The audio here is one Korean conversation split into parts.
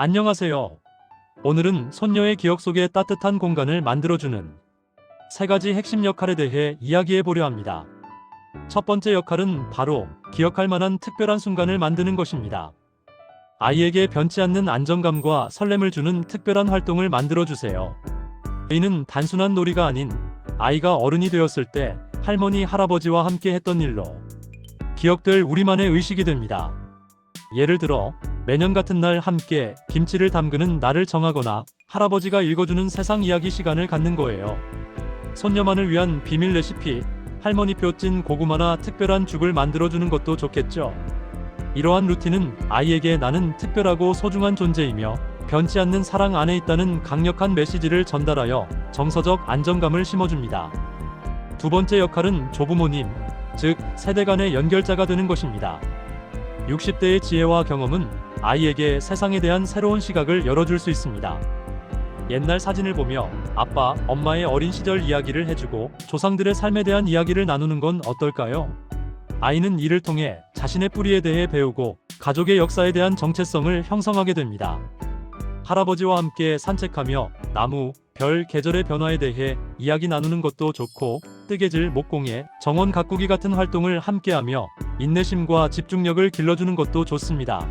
안녕하세요. 오늘은 손녀의 기억 속에 따뜻한 공간을 만들어주는 세 가지 핵심 역할에 대해 이야기해 보려 합니다. 첫 번째 역할은 바로 기억할 만한 특별한 순간을 만드는 것입니다. 아이에게 변치 않는 안정감과 설렘을 주는 특별한 활동을 만들어 주세요. 이는 단순한 놀이가 아닌 아이가 어른이 되었을 때 할머니, 할아버지와 함께 했던 일로 기억될 우리만의 의식이 됩니다. 예를 들어 매년 같은 날 함께 김치를 담그는 날을 정하거나 할아버지가 읽어주는 세상 이야기 시간을 갖는 거예요. 손녀만을 위한 비밀 레시피, 할머니표 찐 고구마나 특별한 죽을 만들어주는 것도 좋겠죠. 이러한 루틴은 아이에게 나는 특별하고 소중한 존재이며 변치 않는 사랑 안에 있다는 강력한 메시지를 전달하여 정서적 안정감을 심어줍니다. 두 번째 역할은 조부모님, 즉 세대 간의 연결자가 되는 것입니다. 60대의 지혜와 경험은 아이에게 세상에 대한 새로운 시각을 열어줄 수 있습니다. 옛날 사진을 보며 아빠, 엄마의 어린 시절 이야기를 해주고 조상들의 삶에 대한 이야기를 나누는 건 어떨까요? 아이는 이를 통해 자신의 뿌리에 대해 배우고 가족의 역사에 대한 정체성을 형성하게 됩니다. 할아버지와 함께 산책하며 나무, 별, 계절의 변화에 대해 이야기 나누는 것도 좋고 뜨개질, 목공예, 정원 가꾸기 같은 활동을 함께하며 인내심과 집중력을 길러주는 것도 좋습니다.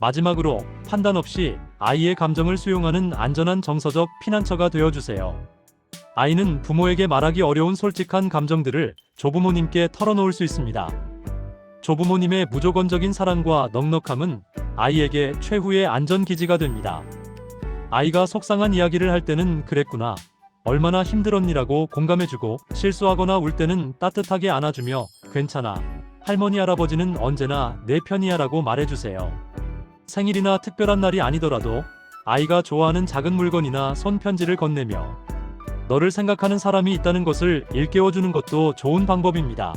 마지막으로 판단 없이 아이의 감정을 수용하는 안전한 정서적 피난처가 되어주세요. 아이는 부모에게 말하기 어려운 솔직한 감정들을 조부모님께 털어놓을 수 있습니다. 조부모님의 무조건적인 사랑과 넉넉함은 아이에게 최후의 안전기지가 됩니다. 아이가 속상한 이야기를 할 때는 그랬구나. 얼마나 힘들었니라고 공감해주고 실수하거나 울 때는 따뜻하게 안아주며 괜찮아. 할머니 할아버지는 언제나 내 편이야라고 말해주세요. 생일이나 특별한 날이 아니더라도 아이가 좋아하는 작은 물건이나 손편지를 건네며 너를 생각하는 사람이 있다는 것을 일깨워주는 것도 좋은 방법입니다.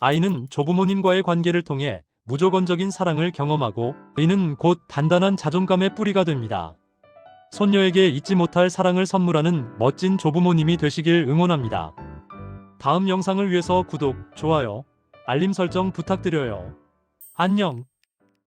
아이는 조부모님과의 관계를 통해 무조건적인 사랑을 경험하고 이는 곧 단단한 자존감의 뿌리가 됩니다. 손녀에게 잊지 못할 사랑을 선물하는 멋진 조부모님이 되시길 응원합니다. 다음 영상을 위해서 구독, 좋아요, 알림 설정 부탁드려요. 안녕.